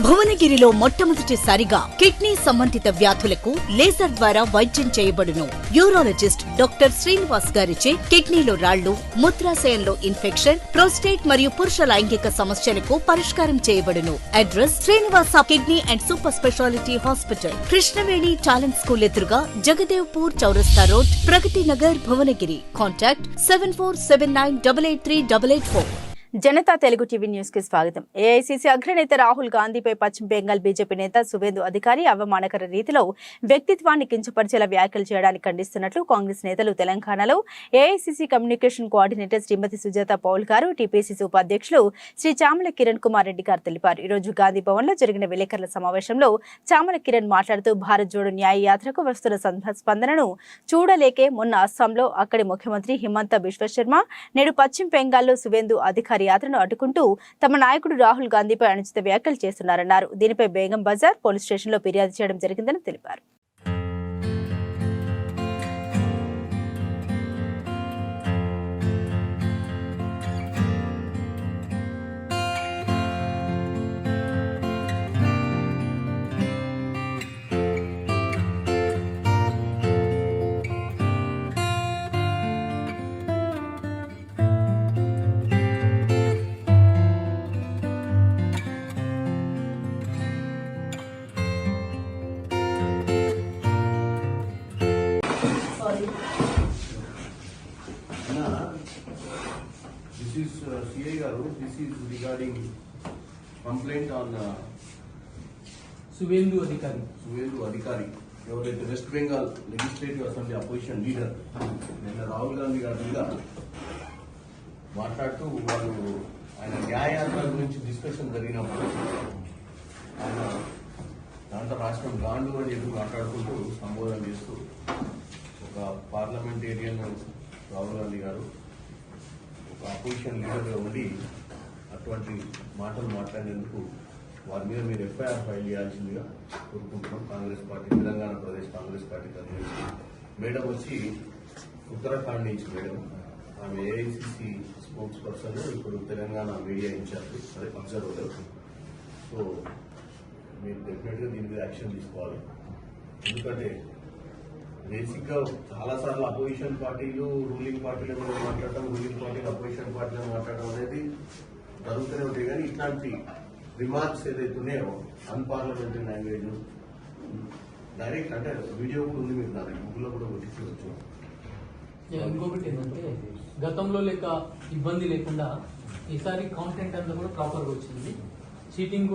భువనగిరిలో మొట్టమొదటిసారిగా కిడ్నీ సంబంధిత వ్యాధులకు లేజర్ ద్వారా వైద్యం చేయబడును. యూరాలజిస్ట్ డాక్టర్ శ్రీనివాస్ గారిచే కిడ్నీలో రాళ్ళు మూత్రాశయంలో ఇన్ఫెక్షన్ ప్రోస్టేట్ మరియు పురుష లైంగిక సమస్యలకు పరిష్కారం చేయబడును. Address Srinivasa kidney and super speciality hospital Krishnaveni talent school ఎదురుగా జగదేవ్పూర్ చౌరస్తా road Pragathi Nagar Bhuvanagiri. Contact seven four seven nine double eight three double eight four. Janata Telugu TV న్యూస్కి స్వాగతం. ఏఐసీసీ అగ్రనేత రాహుల్ గాంధీపై పశ్చిమ బెంగాల్ బీజేపీ నేత సువేందు అధికారి అవమానకర రీతిలో వ్యక్తిత్వాన్ని కించపరిచేలా వ్యాఖ్యలు చేయడానికి ఖండిస్తున్నట్లు కాంగ్రెస్ నేతలు తెలంగాణలో AICC communication coordinator Srimathi Sujatha Paul గారు టీపీసీసీ ఉపాధ్యక్షులు శ్రీ చామల కిరణ్ కుమార్ రెడ్డి గారు తెలిపారు. ఈ రోజు గాంధీ భవన్లో జరిగిన విలేకరుల సమావేశంలో చామల కిరణ్ మాట్లాడుతూ భారత్ జోడో న్యాయ యాత్రకు వస్తున్న స్పందనను చూడలేకే మొన్న అస్సాంలో అక్కడి ముఖ్యమంత్రి హిమంత బిశ్వశర్మ నేడు పశ్చిమ బెంగాల్లో సువేందు అధికారి యాత్రను అడ్డుకుంటూ తమ నాయకుడు రాహుల్ గాంధీపై అనుచిత వ్యాఖ్యలు చేస్తున్నారన్నారు. దీనిపై బేగం బజార్ పోలీస్ స్టేషన్లో ఫిర్యాదు చేయడం జరిగిందని తెలిపారు. This is uh, is regarding complaint on uh, Suvendu Adhikari. Suvendu Adhikari. ఎవరైతే West Bengal legislative assembly opposition leader నిన్న రాహుల్ గాంధీ గారి మీద మాట్లాడుతూ వాళ్ళు ఆయన న్యాయాల గురించి డిస్కషన్ జరిగినప్పుడు ఆయన దాంట్లో రాష్ట్రం గాండు అని చెప్పి మాట్లాడుకుంటూ సంబోధన చేస్తూ ఒక పార్లమెంటేరియన్ రాహుల్ గాంధీ గారు ఒక అపోజిషన్ లీడర్గా ఉండి అటువంటి మాటలు మాట్లాడినందుకు వారి మీద మీరు ఎఫ్ఐఆర్ ఫైల్ చేయాల్సిందిగా కోరుకుంటున్నాం. కాంగ్రెస్ పార్టీ తెలంగాణ ప్రదేశ్ కాంగ్రెస్ పార్టీ తరఫు మేడం వచ్చి ఉత్తరాఖండ్ నుంచి మేడం. ఆమె ఏఐసిసి స్పోర్ట్స్ పర్సన్ ఇప్పుడు తెలంగాణ మీడియా ఇన్ఛార్జ్ అదే అబ్జర్వర్ సో మీరు డెఫినెట్గా దీని మీద యాక్షన్ తీసుకోవాలి. ఎందుకంటే బేసిక్గా చాలా సార్లు అపోజిషన్ పార్టీలు రూలింగ్ పార్టీల మీద మాట్లాడటం రూలింగ్ పార్టీలు అపోజిషన్ పార్టీలు మాట్లాడడం అనేది జరుగుతూనే ఉంటాయి. కానీ ఇట్లాంటి రిమార్క్స్ ఏదైతే ఉన్నాయో అన్పార్లమెంటరీ లాంగ్వేజ్ డైరెక్ట్ అంటే వీడియో కూడా ఉంది మీరు నా గూగుల్లో కూడా కొట్టించవచ్చు ఇంకొకటి ఏంటంటే గతంలో లేక ఇబ్బంది లేకుండా ఈసారి కాంటెంట్ అంతా కూడా ప్రాపర్గా వచ్చింది. చీటింగ్